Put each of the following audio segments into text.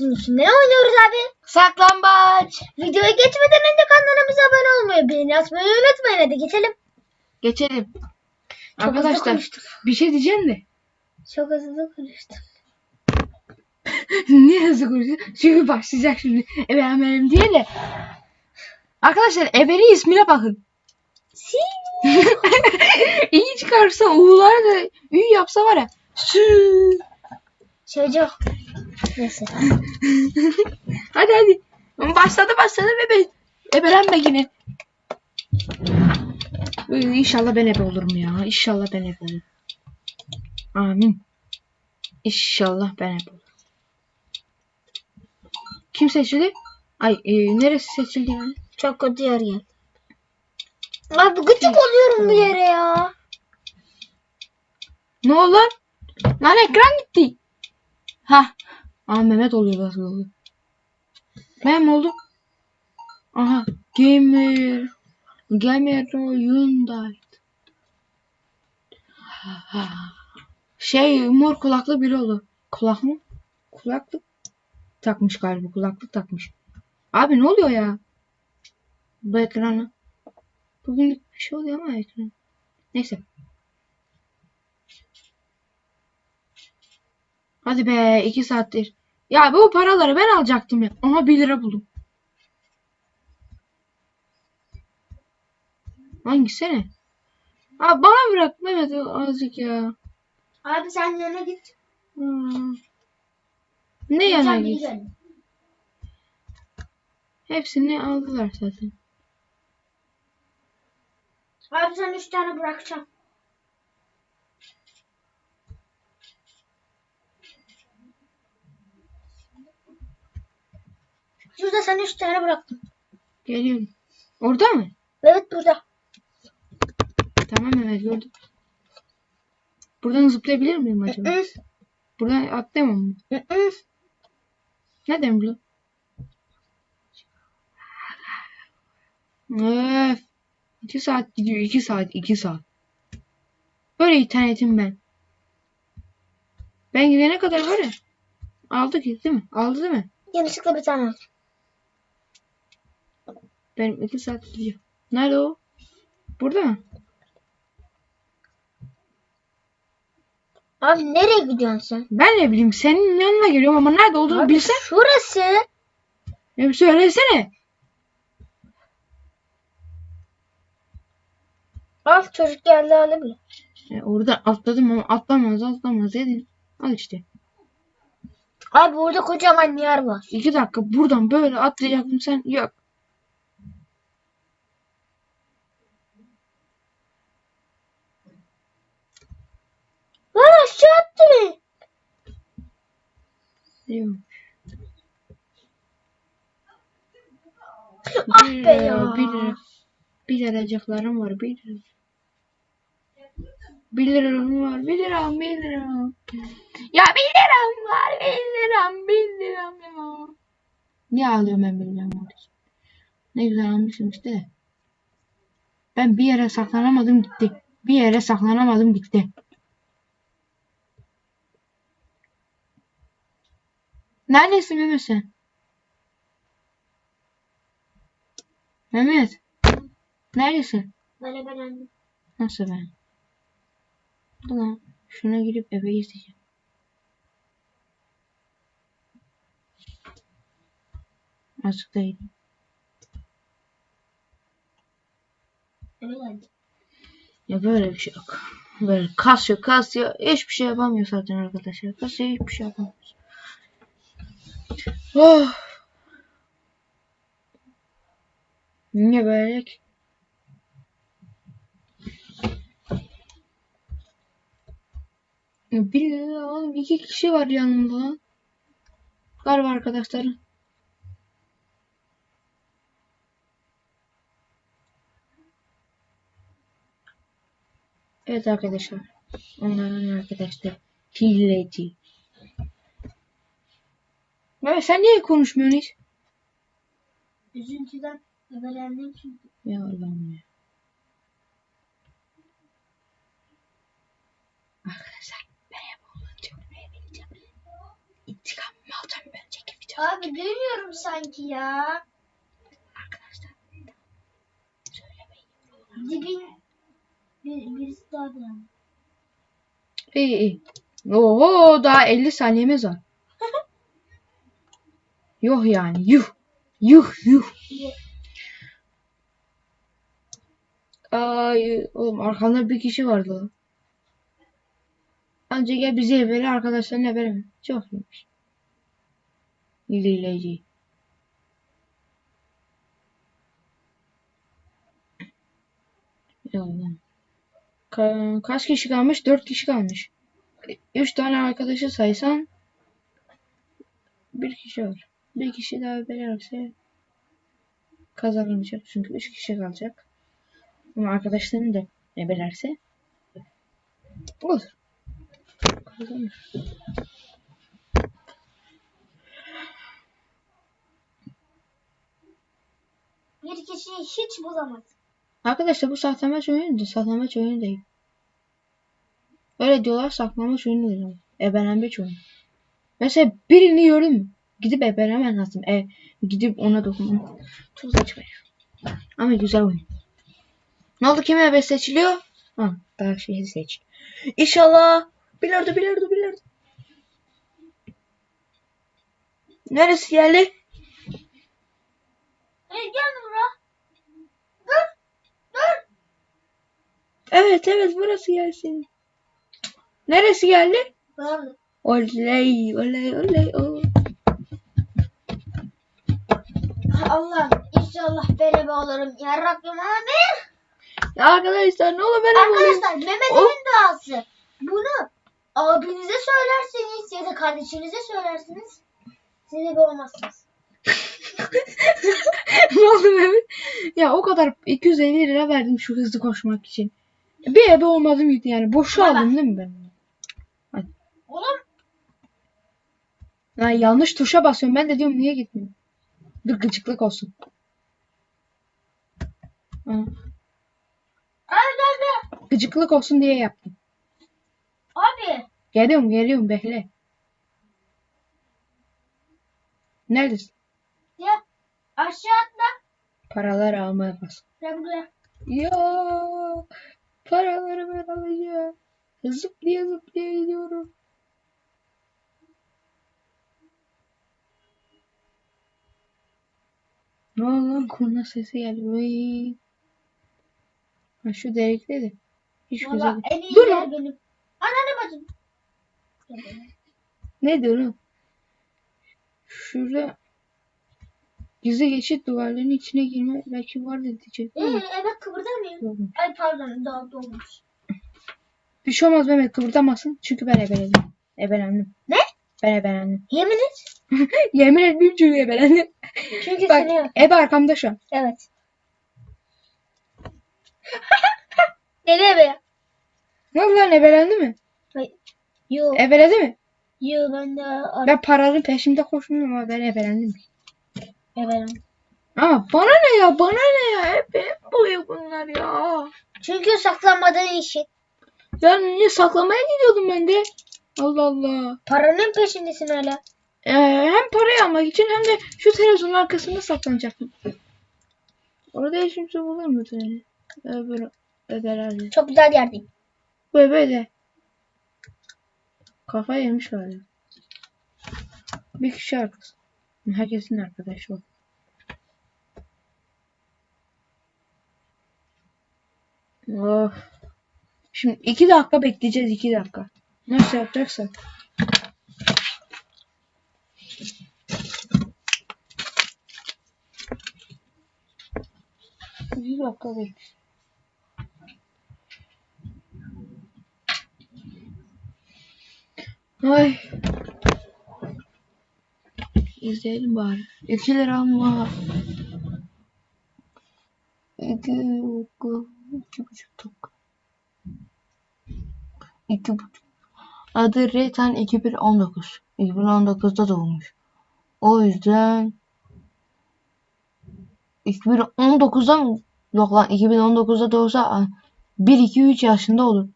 sizin için. Ne oynuyoruz abi? Saklambaç. Videoya geçmeden önce kanalımıza abone olmayı, beğeni atmayı unutmayın. Hadi geçelim. Geçelim. Çok hızlı Arkadaşlar konuştuk. bir şey diyeceğim de. Çok hızlı konuştum. Niye hızlı konuşuyorsun? Çünkü başlayacak şimdi. Hemen diye de. Arkadaşlar Eberi ismine bakın. Si. İyi çıkarsa U'ları da Ü yapsa var ya. Sü. Çocuk. Neyse. Hadi hadi. Başladı başladı bebe. Ebelenme yine. İnşallah ben ebe olurum ya. İnşallah ben ebe olurum. Amin. İnşallah ben ebe olurum. Kim seçildi? Ay e, neresi seçildi yani? Çok kötü yer geldi. Abi gıcık oluyorum bu yere ya. Ne oldu lan? Lan ekran gitti. Ha. Aa Mehmet oluyor nasıl oldu? Ben mi? Aha. Gamer. Gamer Hyundai. Şey mor kulaklı biri oldu. Kulak mı? Kulaklık takmış galiba. Kulaklık takmış. Abi ne oluyor ya? Bu ekranı. Bugün bir şey oluyor ama ekran. Neyse. Hadi be iki saattir. Ya bu paraları ben alacaktım ya. Aha 1 lira buldum. Hangisi ne? Abi bana bırak Mehmet azıcık ya. Abi sen yana git. Hmm. Ne yana git? gidelim. Hepsini aldılar zaten. Abi sen üç tane bırakacağım. Şurada sen üç tane bıraktım. Geliyorum. Orada mı? Evet burada. Tamam Mehmet gördüm. Buradan zıplayabilir miyim acaba? Buradan atlayamam mı? Neden bu? Öf. 2 saat gidiyor. 2 saat. 2 saat. Böyle internetim ben. Ben gidene kadar var ya. Aldı ki değil mi? Aldı değil mi? Yanlışlıkla bir tane aldım. Benim 2 saat gidiyor. Nerede o? Burada mı? Abi nereye gidiyorsun sen? Ben ne bileyim senin yanına geliyorum ama nerede olduğunu Abi bilsen. şurası. Ya bir söylesene. Al çocuk geldi alabilir. Ya oradan atladım ama atlamaz atlamaz dedin. Al işte. Abi burada kocaman yer var. 2 dakika buradan böyle atlayacaktım sen yok. Lan aşağı attı beni. Yok. Ah Bir be ya. Bir. Bir liracıklarım var. Bir lira. Bir liram var. Bir liram. Bir liram. Ya bir liram var. Bir liram. Bir liram ya. Niye ağlıyorum ben bir liram var? Ne güzel almışım işte. Ben bir yere saklanamadım gitti. Bir yere saklanamadım gitti. Neredesin Mehmet sen? Mehmet. Neredesin? Böyle beğendim. Nasıl ben? Ulan şuna girip eve izleyeceğim. Azıcık da gideyim. Geldi. Ya böyle bir şey yok. Böyle kasıyor kasıyor. Hiçbir şey yapamıyor zaten arkadaşlar. Kasıyor hiçbir şey yapamıyor. Oh. Niye böyle ki? Bir oğlum iki kişi var yanımda. Galiba arkadaşlarım. Evet arkadaşlar. Onların arkadaşlar. Hileci. Mehmet sen niye konuşmuyorsun hiç? Üzüntüden beğendim çünkü. Ya Allah'ım ya. Arkadaşlar ben olunca buraya geleceğim. İntikamımı alacağım ben çekip Abi duymuyorum sanki ya. Arkadaşlar söylemeyin. Dibin bir, birisi daha bir an. İyi iyi. Oo daha 50 saniyemiz var. Yuh yani yuh. Yuh yuh. Ay oğlum arkanda bir kişi vardı lan. Anca gel bize haberi arkadaşlarına haberi mi? Çok iyiymiş. İzleyici. Yalan. Ka- kaç kişi kalmış? Dört kişi kalmış. Üç tane arkadaşı saysan bir kişi var. Bir kişi daha belirse kazanamayacak. Çünkü üç kişi kalacak. Ama arkadaşlarını da ebelerse olur. Kazanır. Bir kişiyi hiç bulamaz. Arkadaşlar bu saklambaç oyunu da saklambaç oyunu değil. Öyle diyorlar saklambaç oyunu değil. Ebelenmeç oyunu. Mesela birini gördün mü? Gidip ebelemen lazım. E, gidip ona dokunman. Çok saçma ya. Ama güzel oyun. Ne oldu kime ebe seçiliyor? Ha, daha şeyi seç. İnşallah. Bilardo bilardo bilardo. Neresi yerli? Hey gel Nura. Dur. Dur. Evet evet burası gelsin. Neresi geldi? Oley oley oley oley. Allah'ım inşallah berebe olurum. Ya Rabbim amin. Ya arkadaşlar ne olur ben olayım. Arkadaşlar Mehmet O- Emin duası. Bunu abinize söylerseniz ya da kardeşinize söylersiniz. Siz de olmazsınız. ne oldu Mehmet? Ya o kadar 250 lira verdim şu hızlı koşmak için. Bir ebe olmadım gitti yani. Boşu Baba. aldım değil mi ben? Oğlum Lan yanlış tuşa basıyorum. Ben de diyorum niye gitmiyor? Dur gıcıklık olsun. Abi. gıcıklık olsun diye yaptım. Abi. Geliyorum geliyorum bekle. Neredesin? Ya aşağı atla. Paraları almaya bas. Ya buraya. Ya paraları ben alacağım. Zıplaya zıplaya gidiyorum. Ne oldu lan kurna sesi geldi. Vay. Ha şu delikteydi. Hiç güzel. Valla en iyi Dur lan. benim. Ananı bacım. Ne diyor lan? Şurada gizli geçit duvarlarının içine girme belki var diyecek. Ee, evet kıpırdamıyor. Yok. Ay pardon daha dolmuş. Bir şey olmaz Mehmet kıpırdamasın. Çünkü ben ebeledim. Ebelendim. Ne? Ben ebelendim. Yemin et. Yemin etmeyeyim çünkü ebelendim. Çünkü Bak seni ebe arkamda şu an. Evet. Nereye be? Ne oldu lan ebelendi mi? Yo. Ebeledi mi? Yo ben de Ben paranın peşimde koşmuyorum ama ben ebelendim. evet. Ama bana ne ya bana ne ya hep, hep buluyor bunlar ya. Çünkü saklanmadığın işi. Ya niye saklamaya gidiyordum ben de. Allah Allah. Paranın peşindesin hala. Ee, hem parayı almak için hem de şu televizyonun arkasında saklanacaktım. Orada hiç kimse bulur mu seni? Öbür bebelerle. Çok güzel yerdeyim. Bebe de. Kafa yemiş galiba. Bir kişi arkası. Herkesin arkadaşı o. Of. Şimdi iki dakika bekleyeceğiz iki dakika. Nasıl yapacaksak. Bir dakika bekle. Ay. İzleyelim bari. 2 lira iki, iki buçuk dakika. İki buçuk. Adı Retan 2019. 2019'da doğmuş. O yüzden 2019'da mı? Yok lan 2019'da doğsa 1-2-3 yaşında olur.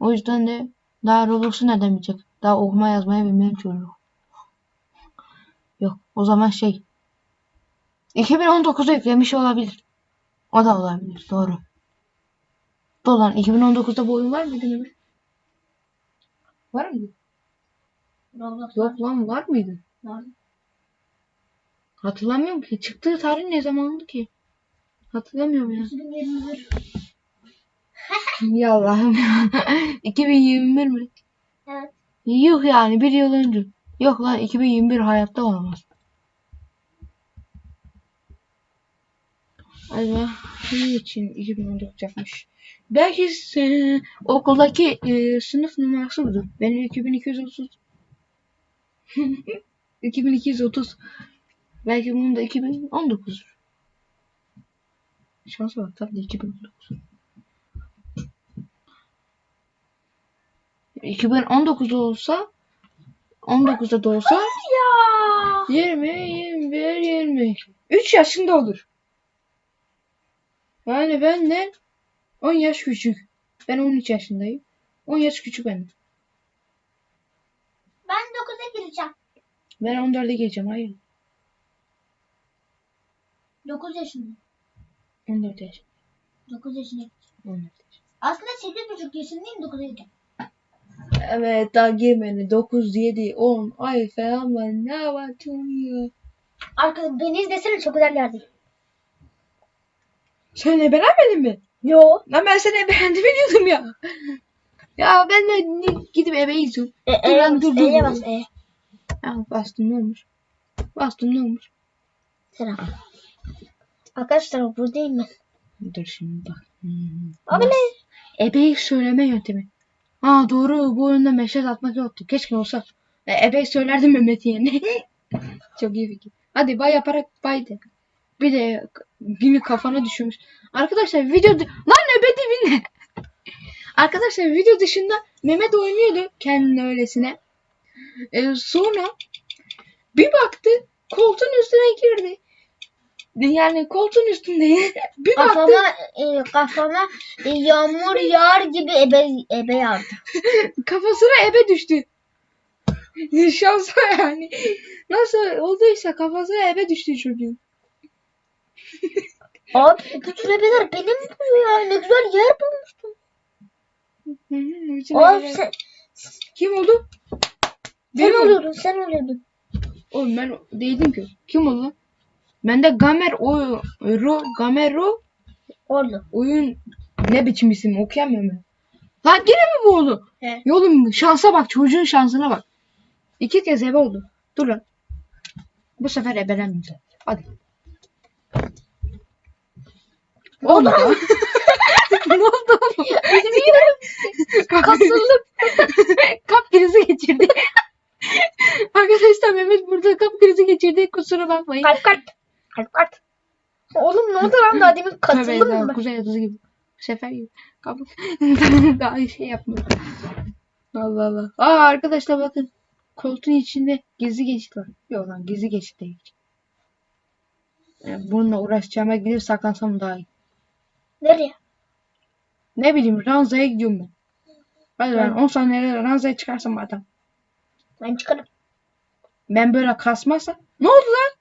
O yüzden de daha Roblox'u ne demeyecek? Daha okuma yazmayı bilmeyen çocuk. Yok O zaman şey 2019'da yüklemiş olabilir. O da olabilir. Doğru. Dolan 2019'da bu oyun var mıydı Mehmet? Var mıydı? Roblox Yok lan var mıydı? var. Hatırlamıyorum ki. Çıktığı tarih ne zamandı ki? Hatırlamıyorum ya. 2021. ya Allah'ım ya. 2021 mi? Evet. Yuh yani bir yıl önce. Yok lan 2021 hayatta olamaz. Acaba ne için 2019 yapmış? Belki e, okuldaki e, sınıf numarası budur. Benim 2230. 2230. Belki bunun da 2019'dur. Şansa bak tabii 2019. 2019 olsa 19'da da olsa Ya. 20, 21, 22. 3 yaşında olur. Yani benden 10 yaş küçük. Ben 13 yaşındayım. 10 yaş küçük benden. Ben 9'a gireceğim. Ben 14'e geleceğim. Hayır. 9 yaşındayım. 14 yaş. 9 yaşındayım. 14 yaş. Aslında 8,5 yaşındayım 9'a gireceğim. Evet daha girmedi. 9, 7, 10 ay falan var. Ne var ya? Arkadaşlar beni izlesene çok güzel yerdeyim. Sen ne beğenmedin mi? Yo. Lan ben seni beğendim biliyordum ya. Ya ben de gidip eve izliyorum. E, Dur lan, dur, dur, E'ye bas E. Ya bastım ne olmuş? Bastım ne olmuş? Selam. Arkadaşlar buradayım ben. Dur şimdi bak. Hmm. Abi ne? Ebeyi söyleme yöntemi. Ha doğru bu oyunda mesaj atmak yoktu. Keşke olsa. E, ebeyi söylerdim Mehmet yerine. Çok iyi fikir. Hadi bay yaparak bay de. Bir de bimi kafana düşürmüş. Arkadaşlar video... Lan ebe dibine. Arkadaşlar video dışında Mehmet oynuyordu kendine öylesine. E, sonra bir baktı koltuğun üstüne girdi. Yani koltuğun üstünde bir baktı Kafama, e, kafama e, yağmur yağar gibi ebe, ebe yağdı. kafasına ebe düştü. Şansa yani. Nasıl olduysa kafasına ebe düştü çocuğun. Abi bütün ebeler benim bu ya. Ne güzel yer bulmuştum. Abi sen, Kim oldu? sen Benim- oluyordun sen oluyordun. Oğlum ben değildim ki. Kim oldu? Ben de Gamer o Ro Gamero Orada. oyun ne biçim isim okuyamıyorum ben. Lan yine mi bu oldu? He. Ya Oğlum şansa bak çocuğun şansına bak. İki kez ebe oldu. Dur lan. Bu sefer ebelenmeyeceğim. Hadi. Oldu. ne oldu? Bilmiyorum. Kasıldım. Kap krizi geçirdi. Arkadaşlar Mehmet burada kap krizi geçirdi. Kusura bakmayın. Kalp kalp. Kalp kalp. Oğlum ne oldu lan daha demin katıldım ben? Kuzey Yıldızı gibi. Sefer gibi. Kap... Daha şey yapma. Allah Allah. Aa arkadaşlar bakın. Koltuğun içinde gizli geçit var. Yok lan gizli geçit değil. Yani bununla uğraşacağıma gidip saklansam daha iyi. Nereye? Ne bileyim ranzaya gidiyorum ben. Hadi ben Tamam. 10 saniyede ranzaya çıkarsam adam. Ben çıkarım. Ben böyle kasmazsa. Ne oldu lan?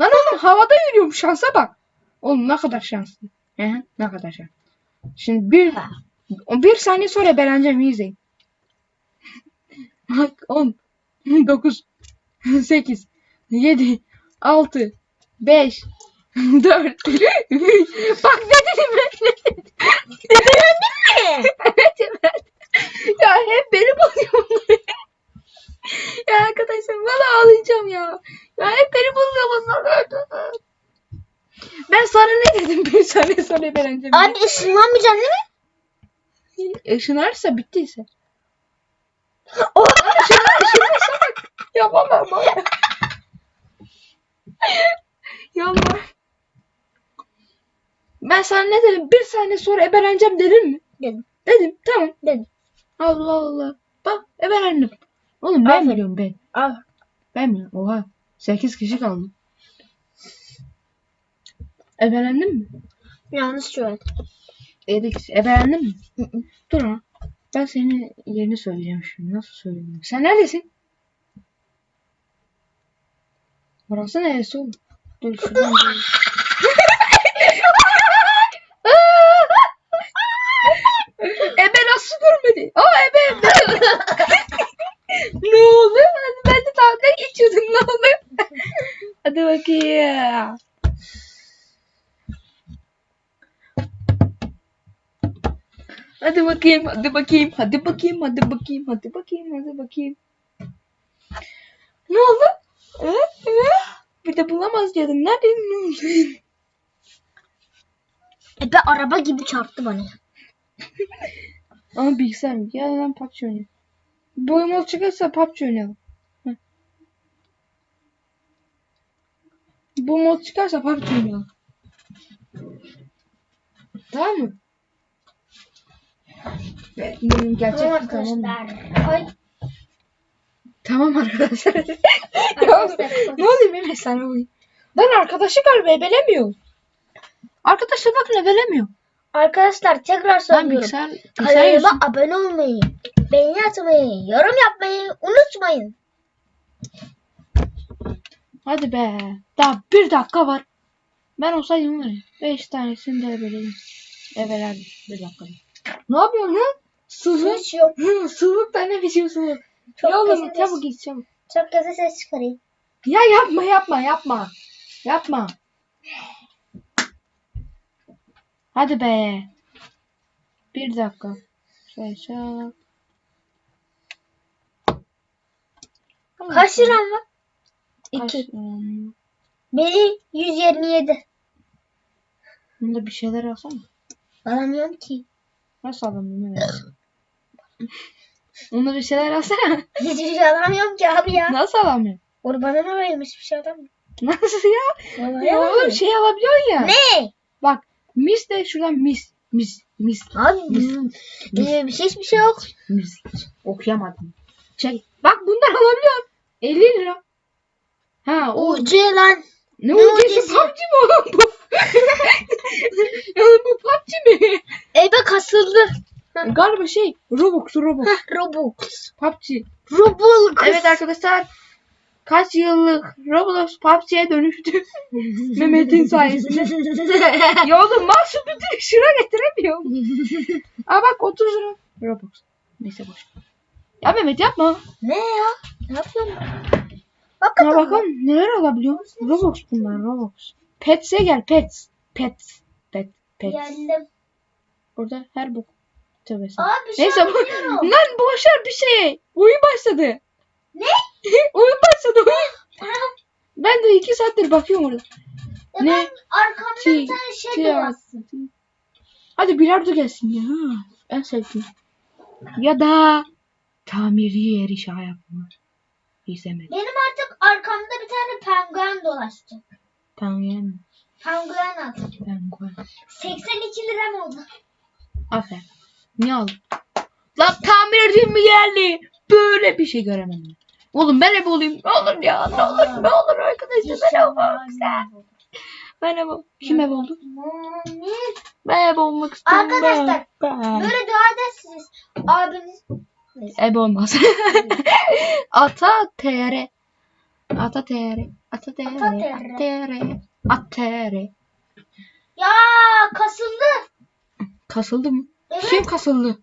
Lan oğlum havada yürüyorum şansa bak. Oğlum ne kadar şanslı. Hı, ne kadar şanslı. Şimdi bir, bir saniye sonra beğeneceğim iyi izleyin. Bak 10, 9, 8, 7, 6, 5, 4, 3. Bak ne dedim ben ne dedim. Evet evet. Ya hep benim oluyor bunlar. ya arkadaşlar valla ağlayacağım ya. Ya hep beni buluyor bunlar. Ben sana ne dedim bir saniye sonra beğeneceğim. Abi ışınlanmayacaksın değil mi? Işınarsa bittiyse. Oh! Işınlar, ışınlarsa bak. Yapamam bana. Yapma. Ben sana ne dedim? Bir saniye sonra ebeleneceğim dedim mi? Dedim. Dedim. Tamam. Dedim. Allah Allah. Bak ebelendim. Oğlum ben Aferin. biliyorum ben. Al. Ben mi? Oha. 8 kişi kaldı. Ebelendin mi? Yanlış söyledim. 7 kişi. Ebelendin mi? Hı hı. Dur ha. Ben senin yerini söyleyeceğim şimdi. Nasıl söyleyeyim? Sen neredesin? Orası neresi oğlum? Dur şuradan bir- Ebe nasıl görmedi? Aa Ebe Ebe. ne oldu? Ben de dalga geçiyordum ne oldu? Hadi bakayım. Hadi bakayım, hadi bakayım, hadi bakayım, hadi bakayım, hadi bakayım, hadi bakayım. Ne oldu? Evet, evet. Bir de bulamaz diyordum. Nerede? Ebe araba gibi çarptı bana. Ama bilgisayar mı? Ya lan PUBG oynayalım. Boyumuz çıkarsa PUBG oynayalım. Heh. Bu mod çıkarsa PUBG oynayalım. Tamam mı? Benim gerçek Tamam. Ay, Tamam arkadaşlar. Arkadaşlar. ne oluyor sana bu? Ben arkadaşı galiba ebelemiyor. Arkadaşlar bakın ebelemiyor. arkadaşlar tekrar Ben söylüyorum. bilgisayar, bilgisayar Kanalıma yüzüm- abone olmayı, beğeni atmayı, yorum yapmayı unutmayın. Hadi be. Daha bir dakika var. Ben olsaydım var ya. Beş tanesini de ebeledim. Ebelerdim. Bir dakika. Ne yapıyorsun lan? Hiç yok. Hı, Sıvık da ne biçim sıvık. Çok ya oğlum kötü çabuk git çabuk. Çok kötü ses çıkarayım. Ya yapma yapma yapma. Yapma. Hadi be. Bir dakika. Şey şey. Kaç liram var? Kaç- İki. Hmm, Beni 127. Bunda bir şeyler alsana. Alamıyorum ki. Nasıl alalım Mehmet? Bunda bir şeyler alsana. Hiçbir şey alamıyorum ki abi ya. Nasıl alamıyor? Onu bana mı verilmiş bir şey alamıyorum. Nasıl ya? Vallahi Ya oğlum alamıyorum. şey alabiliyorsun ya. Ne? Bak mis de şuradan mis. Mis. Mis. Abi Mis. bizim ee, bir şey hiçbir şey yok. Mis. Okuyamadım. Çek. Bak bundan alabiliyorsun. 50 lira. Ha o Ucu lan. ne ne ucusu? PUBG mi oğlum bu? Bu PUBG mi? Ebe kasıldı. Galiba şey Robux Robux. Robux. PUBG. Robux. Evet arkadaşlar. Kaç yıllık Roblox PUBG'ye dönüştü. Mehmet'in sayesinde. ya oğlum masum bütün şuna getiremiyorum. Aa bak 30 lira. Robux. Neyse boş. Ya Mehmet yapma. ne ya? Ne yapıyorsun? Ya Hakikaten. bakalım neler alabiliyor. Robux bunlar Robux. Pets'e gel Pets. Pets. Pet. Pets. Geldim. Burada her bu. Tövbe. Abi şey Neyse bu. Lan boşver bir şey. Oyun başladı. Ne? oyun başladı oyun. Ben de iki saattir bakıyorum orada. Ya Ne? ben arkamda bir tane şey ti- dolaşsın. Hadi bilardo gelsin ya. En sevdiğim. Ya da tamiri yer inşa yapma. İzlemek. Benim artık arkamda bir tane penguen dolaşacak. Penguen. Penguen al. Penguen. 82 liram oldu. Aferin. Niye aldın? Lan tamirci mi geldi? Böyle bir şey göremem. ben. Oğlum ben hep olayım. Ne olur ya. Ne olur. Ne olur arkadaşlar. Ben olmak istedim. Ben ev Kim ev oldu? Ben ev olmak istiyorum. Arkadaşlar, Ben. Böyle dua edersiniz. Abiniz Ev olmaz. Ata TR. Ata TR. Ata TR. Ata Ata TR. At TR. ya kasıldı. Kasıldı mı? Evet. Kim kasıldı?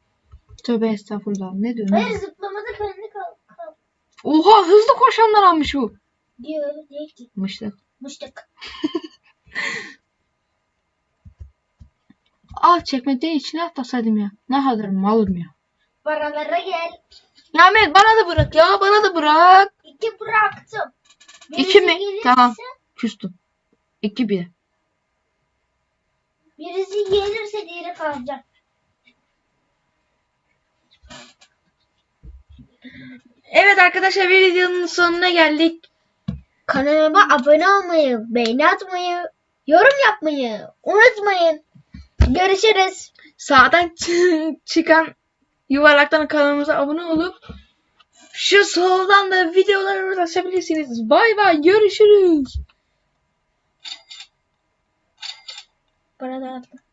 Tövbe estağfurullah. Ne diyorsun? Hayır zıplamadı kendi kal. kal. Oha hızlı koşanlar almış bu. Diyor. Mıştık. Müştek. Ah çekmeceyi içine atlasaydım ya. Ne kadar malım ya. Paralara gel. Ya Ahmet bana da bırak ya. Bana da bırak. İki bıraktım. İki mi? gelirse- Tamam. Küstüm. İki bir. Birisi gelirse diğeri kalacak. Evet arkadaşlar bir videonun sonuna geldik. Kanalıma abone olmayı, beğeni atmayı, yorum yapmayı unutmayın. Görüşürüz. Sağdan çı- çıkan yuvarlaktan kanalımıza abone olup şu soldan da videolara ulaşabilirsiniz. Bay bay görüşürüz. Bana da atla.